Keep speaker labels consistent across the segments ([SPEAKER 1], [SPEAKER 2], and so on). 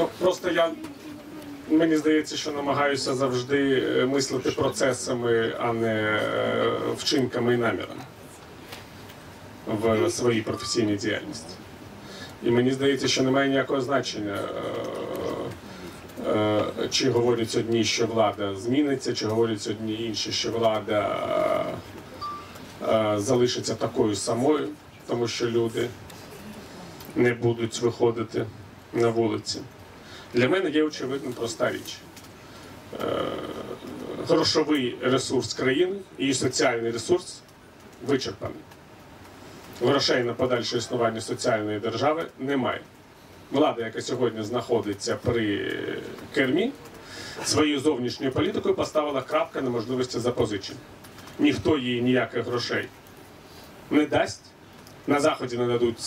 [SPEAKER 1] Ну, просто я мені здається, що намагаюся завжди е, мислити процесами, а не е, вчинками і намірами в своїй професійній діяльності. І мені здається, що немає ніякого значення, е, чи говорять одні, що влада зміниться, чи говорять одні інші, що влада залишиться такою самою, тому що люди не будуть виходити на вулиці. Для мене є очевидно проста річ. Е, Грошовий ресурс країни і соціальний ресурс вичерпаний. Грошей на подальше існування соціальної держави немає. Влада, яка сьогодні знаходиться при кермі, своєю зовнішньою політикою поставила крапка на можливості запозичень. Ніхто їй ніяких грошей не дасть. На заході не дадуть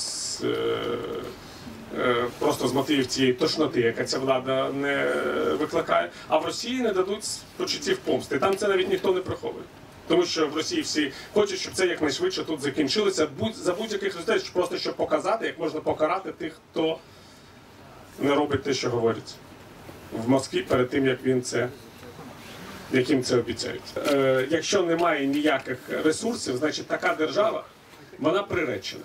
[SPEAKER 1] е, просто з мотивів цієї тошноти, яка ця влада не викликає. А в Росії не дадуть почуттів помсти. Там це навіть ніхто не приховує. Тому що в Росії всі хочуть, щоб це якнайшвидше тут закінчилося будь за будь-яких результатів, просто щоб показати, як можна покарати тих, хто не робить те, що говорить в Москві перед тим, як він це яким це обіцяють. Е, якщо немає ніяких ресурсів, значить така держава вона приречена.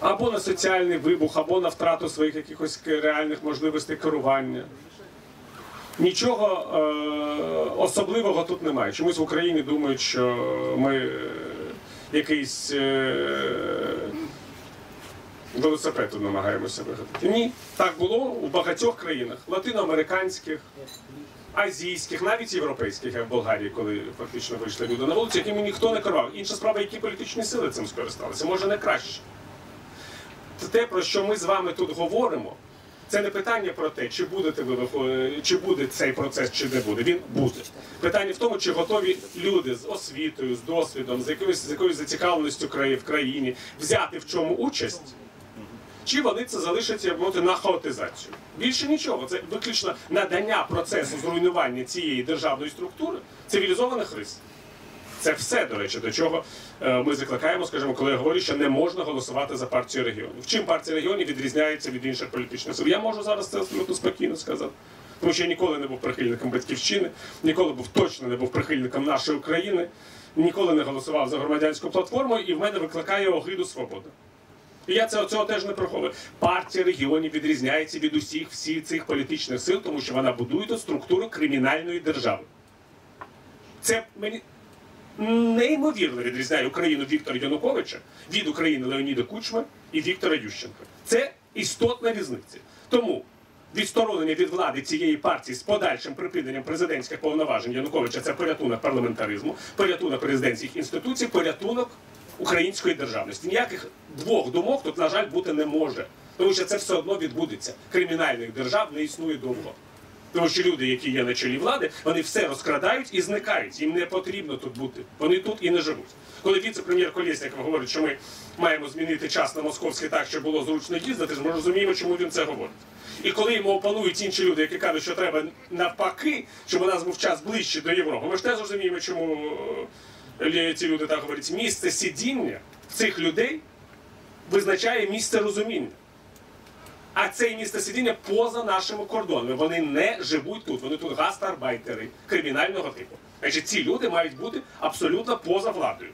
[SPEAKER 1] Або на соціальний вибух, або на втрату своїх якихось реальних можливостей керування. Нічого е, особливого тут немає. Чомусь в Україні думають, що ми якийсь е, велосипед тут намагаємося вигадати. Ні, так було у багатьох країнах латиноамериканських, азійських, навіть європейських, як в Болгарії, коли фактично вийшли люди на вулицю, якими ніхто не керував. Інша справа, які політичні сили цим скористалися, може не краще. Те, про що ми з вами тут говоримо. Це не питання про те, чи будете ви чи буде цей процес, чи не буде. Він буде. Питання в тому, чи готові люди з освітою, з досвідом, з якоюсь з якоюсь зацікавленістю в країні взяти в чому участь. Чи вони це залишать як мовити, на хаотизацію? Більше нічого. Це виключно надання процесу зруйнування цієї державної структури цивілізованих рис. Це все, до речі, до чого е, ми закликаємо, скажімо, коли я говорю, що не можна голосувати за партію регіонів. Чим партія регіонів відрізняється від інших політичних сил? Я можу зараз це абсолютно спокійно сказати. Тому що я ніколи не був прихильником батьківщини, ніколи був точно не був прихильником нашої України, ніколи не голосував за громадянську платформу, і в мене викликає огиду свобода. І я це, цього теж не приховую. Партія регіонів відрізняється від усіх всіх цих політичних сил, тому що вона будує структуру кримінальної держави. Це мені неймовірно відрізняє Україну Віктора Януковича від України Леоніда Кучма і Віктора Ющенка. Це істотна різниця. Тому відсторонення від влади цієї партії з подальшим припиненням президентських повноважень Януковича це порятунок парламентаризму, порятунок президентських інституцій, порятунок української державності. Ніяких двох думок тут, на жаль, бути не може. Тому що це все одно відбудеться. Кримінальних держав не існує довго. Тому що люди, які є на чолі влади, вони все розкрадають і зникають. Їм не потрібно тут бути. Вони тут і не живуть. Коли віце-прем'єр Колєсніков говорить, що ми маємо змінити час на московський так, щоб було зручно їздити, ми розуміємо, чому він це говорить. І коли йому опанують інші люди, які кажуть, що треба навпаки, щоб у нас був час ближче до Європи, ми ж теж розуміємо, чому е, ці люди так говорять. Місце сидіння цих людей визначає місце розуміння. А це місце сидіння поза нашими кордонами. Вони не живуть тут. Вони тут гастарбайтери кримінального типу. Значить, ці люди мають бути абсолютно поза владою.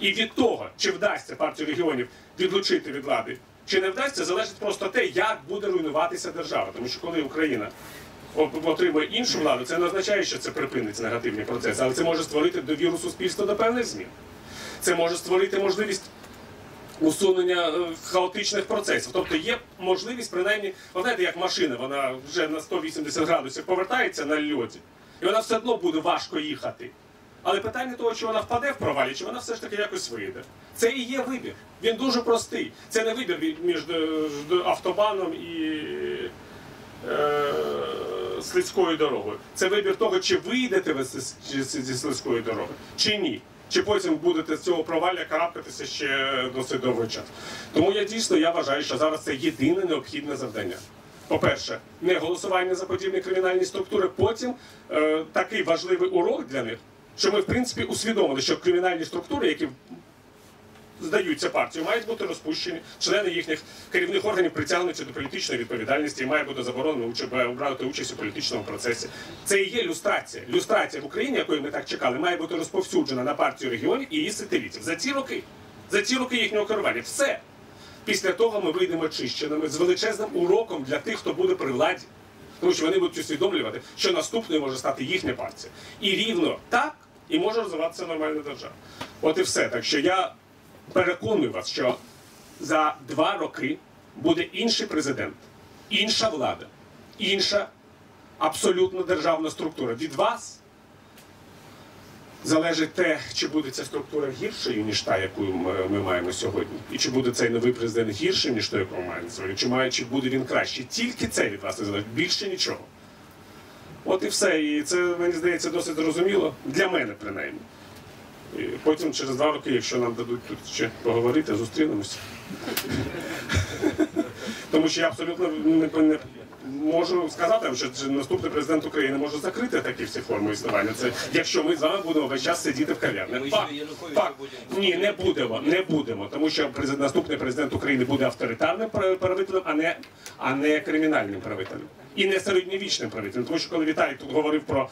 [SPEAKER 1] І від того, чи вдасться партію регіонів відлучити від влади, чи не вдасться, залежить просто те, як буде руйнуватися держава. Тому що коли Україна отримує іншу владу, це не означає, що це припинить негативні процеси, але це може створити довіру суспільства до певних змін. Це може створити можливість усунення е, хаотичних процесів. Тобто є можливість, принаймні, ви знаєте, як машина, вона вже на 180 градусів повертається на льоді, і вона все одно буде важко їхати. Але питання того, чи вона впаде в провалі, чи вона все ж таки якось вийде. Це і є вибір. Він дуже простий. Це не вибір між е, автобаном і е, слизькою дорогою. Це вибір того, чи вийдете ви зі слизької дороги, чи ні. Чи потім будете з цього провалля карабкатися ще досить довгий час. Тому я дійсно я вважаю, що зараз це єдине необхідне завдання. По-перше, не голосування за подібні кримінальні структури. Потім е, такий важливий урок для них, що ми в принципі усвідомили, що кримінальні структури, які здаються партію, мають бути розпущені. Члени їхніх керівних органів притягнуті до політичної відповідальності і має бути заборонено уча- брати участь у політичному процесі. Це і є люстрація. Люстрація в Україні, якої ми так чекали, має бути розповсюджена на партію регіонів і її сателітів за ці роки. За ці роки їхнього керування. Все. Після того ми вийдемо очищеними з величезним уроком для тих, хто буде при владі. Тому що вони будуть усвідомлювати, що наступною може стати їхня партія. І рівно так і може розвиватися нормальна держава. От і все. Так що я переконую вас, що за два роки буде інший президент, інша влада, інша абсолютно державна структура. Від вас залежить те, чи буде ця структура гіршою, ніж та, яку ми, маємо сьогодні, і чи буде цей новий президент гіршим, ніж той, якого маємо сьогодні, чи має, чи буде він кращий. Тільки це від вас не залежить, більше нічого. От і все. І це мені здається досить зрозуміло для мене, принаймні. І потім через два роки, якщо нам дадуть тут ще поговорити, зустрінемося. Тому що я абсолютно не, можу сказати, що наступний президент України може закрити такі всі форми існування. Це якщо ми з вами будемо весь час сидіти в кав'ярнях. Ні, не будемо, не будемо, тому що президент- наступний президент України буде авторитарним пра- правителем, а не, а не кримінальним правителем. І не середньовічним правителем. Тому що коли Віталій тут говорив про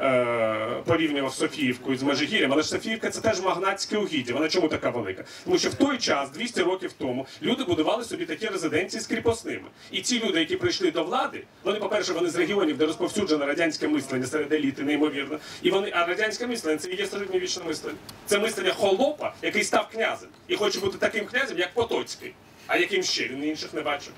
[SPEAKER 1] е, порівнював Софіївку з Межигір'ям, але ж Софіївка це теж магнатське угіддя. Вона чому така велика? Тому що в той час, 200 років тому, люди будували собі такі резиденції з кріпосними. І ці люди, які прийшли до влади, вони, по-перше, вони з регіонів, де розповсюджено радянське мислення серед еліти, неймовірно. І вони, а радянське мислення це є середньовічне мислення. Це мислення холопа, який став князем і хоче бути таким князем, як Потоцький. А яким ще він інших не бачив.